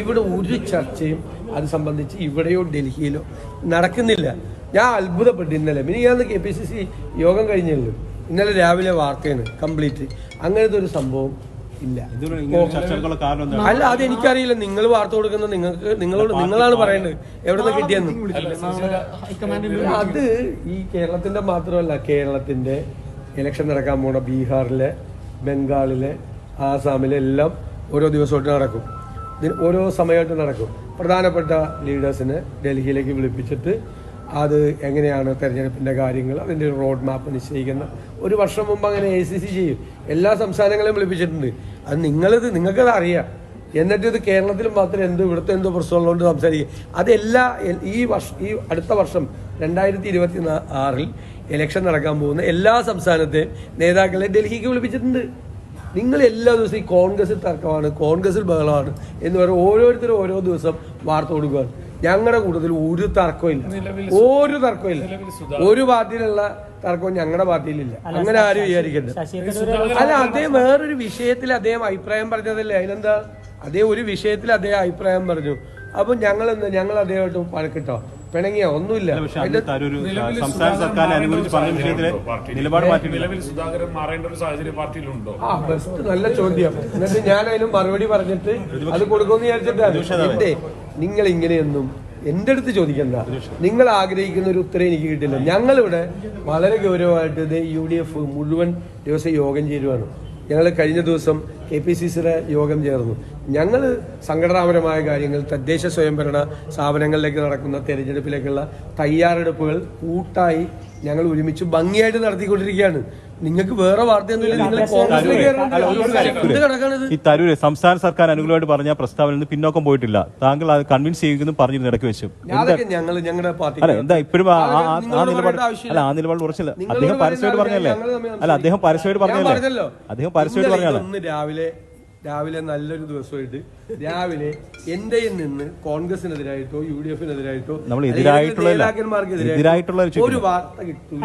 ഇവിടെ ഒരു ചർച്ചയും അത് സംബന്ധിച്ച് ഇവിടെയോ ഡൽഹിയിലോ നടക്കുന്നില്ല. ഞാൻ അത്ഭുതപ്പെട്ടു ഇന്നലെ. മിനി ഞാൻ കെ പി സി സി യോഗം കഴിഞ്ഞല്ലോ. ഇന്നലെ രാവിലെ വാർത്തയാണ് കംപ്ലീറ്റ്. അങ്ങനത്തെ ഒരു സംഭവം ഇല്ല. അല്ല അത് എനിക്കറിയില്ല നിങ്ങൾ വാർത്ത കൊടുക്കുന്ന നിങ്ങൾക്ക് നിങ്ങളോട് നിങ്ങളാണ് പറയേണ്ടത്. എവിടെ നിന്ന് കിട്ടിയെന്ന്. അത് ഈ കേരളത്തിന്റെ മാത്രമല്ല കേരളത്തിന്റെ ഇലക്ഷൻ നടക്കാൻ പോണ ബീഹാറിലെ ബംഗാളിലെ ആസാമിലെ എല്ലാം ഓരോ ദിവസമായിട്ട് നടക്കും. ഓരോ സമയമായിട്ട് നടക്കും. പ്രധാനപ്പെട്ട ലീഡേഴ്സിനെ ഡൽഹിയിലേക്ക് വിളിപ്പിച്ചിട്ട് അത് എങ്ങനെയാണ് തെരഞ്ഞെടുപ്പിന്റെ കാര്യങ്ങൾ അതിന്റെ റോഡ് മാപ്പ് നിശ്ചയിക്കുന്ന ഒരു വർഷം മുമ്പ് അങ്ങനെ എ സി സി ചെയ്യും. എല്ലാ സംസ്ഥാനങ്ങളെയും വിളിപ്പിച്ചിട്ടുണ്ട്. അത് നിങ്ങളിത് നിങ്ങൾക്കത് അറിയാം. എന്നിട്ട് ഇത് കേരളത്തിൽ മാത്രം എന്ത് ഇവിടുത്തെ എന്തോ പ്രശ്നമുള്ളതുകൊണ്ട് സംസാരിക്കും. അതെല്ലാ ഈ വർഷം ഈ അടുത്ത വർഷം രണ്ടായിരത്തി ഇരുപത്തി ആറിൽ ഇലക്ഷൻ നടക്കാൻ പോകുന്ന എല്ലാ സംസ്ഥാനത്തെയും നേതാക്കളെ ഡൽഹിക്ക് വിളിപ്പിച്ചിട്ടുണ്ട്. നിങ്ങൾ എല്ലാ ദിവസവും ഈ കോൺഗ്രസിൽ തർക്കമാണ് കോൺഗ്രസിൽ ബഹളമാണ് എന്ന് പറയുന്നത് ഓരോരുത്തരും ഓരോ ദിവസം വാർത്ത കൊടുക്കുകയാണ് ഞങ്ങളുടെ കൂട്ടത്തിൽ ഒരു തർക്കമില്ല ഒരു തർക്കമില്ല ഒരു പാർട്ടിയിലുള്ള തർക്കവും ഞങ്ങളുടെ പാർട്ടിയിലില്ല. അങ്ങനെ ആരും വിചാരിക്കരുത്. അല്ല അദ്ദേഹം വേറൊരു വിഷയത്തിൽ അദ്ദേഹം അഭിപ്രായം പറഞ്ഞതല്ലേ? അതിനെന്താ? അതേ ഒരു വിഷയത്തിൽ അദ്ദേഹം അഭിപ്രായം പറഞ്ഞു. അപ്പൊ ഞങ്ങൾ എന്താ ഞങ്ങൾ അദ്ദേഹമായിട്ട് പഴക്കിട്ടോ പിണങ്ങിയോ ഒന്നുമില്ല. സംസ്ഥാന സർക്കാരിനെ അനുകൂലിച്ച് പറഞ്ഞ വിഷയത്തിൽ നിലപാട് മാറ്റി നിലവിൽ സുധാകരൻ മാറേണ്ട ഒരു സാഹചര്യം പാർട്ടിയിലുണ്ടോ? ആ ബെസ്റ്റ് നല്ല ചോദ്യം. എന്നിട്ട് ഞാൻ അതിനും മറുപടി പറഞ്ഞിട്ട് അത് കൊടുക്കുമെന്ന് വിചാരിച്ചിട്ടാണ് നിങ്ങൾ ഇങ്ങനെയൊന്നും എന്റെ അടുത്ത് ചോദിക്കണ്ട. നിങ്ങൾ ആഗ്രഹിക്കുന്ന ഒരു ഉത്തരം എനിക്ക് കിട്ടില്ല. ഞങ്ങളിവിടെ വളരെ ഗൗരവമായിട്ട് ഇത് യു ഡി എഫ് മുഴുവൻ ദിവസം യോഗം ചേരുവാണ്. ഞങ്ങൾ കഴിഞ്ഞ ദിവസം കെ പി സി സിയുടെ യോഗം ചേർന്നു. ഞങ്ങൾ സംഘടനാപരമായ കാര്യങ്ങൾ തദ്ദേശ സ്വയംഭരണ സ്ഥാപനങ്ങളിലേക്ക് നടക്കുന്ന തെരഞ്ഞെടുപ്പിലേക്കുള്ള തയ്യാറെടുപ്പുകൾ കൂട്ടായി ഞങ്ങൾ ഒരുമിച്ച് ഭംഗിയായിട്ട് നടത്തിക്കൊണ്ടിരിക്കുകയാണ്. നിങ്ങൾക്ക് വേറെ. എന്ത് ഈ തരൂര് സംസ്ഥാന സർക്കാർ അനുകൂലമായിട്ട് പറഞ്ഞ പ്രസ്താവന നിന്ന് പിന്നോക്കം പോയിട്ടില്ല. താങ്കൾ അത് കൺവിൻസ് ചെയ്യുന്നു പറഞ്ഞിരുന്നു ഇടയ്ക്ക് വെച്ചു. ഞങ്ങൾ ഞങ്ങളുടെ പാർട്ടി അല്ല എന്താ ഇപ്പോഴും ആ- നിലപാട് അല്ല ആ നിലപാട് ഉറച്ചില്ല അദ്ദേഹം പരസ്യമായിട്ട് പറഞ്ഞല്ലേ അല്ല അദ്ദേഹം പരസ്യമായിട്ട് പറഞ്ഞല്ലേ. അദ്ദേഹം പരസ്യമായിട്ട് പറഞ്ഞല്ലോ രാവിലെ രാവിലെ നല്ലൊരു ദിവസമായിട്ട് രാവിലെ എന്റെ നിന്ന് കോൺഗ്രസിനെതിരായിട്ടോ യു ഡി എഫിനെതിരായിട്ടോ നമ്മൾ എതിരായിട്ടുള്ള- നേതാക്കന്മാർക്കെതിരായിട്ടോ എതിരായിട്ടുള്ള ഒരു ഒരു വാർത്ത കിട്ടില്ല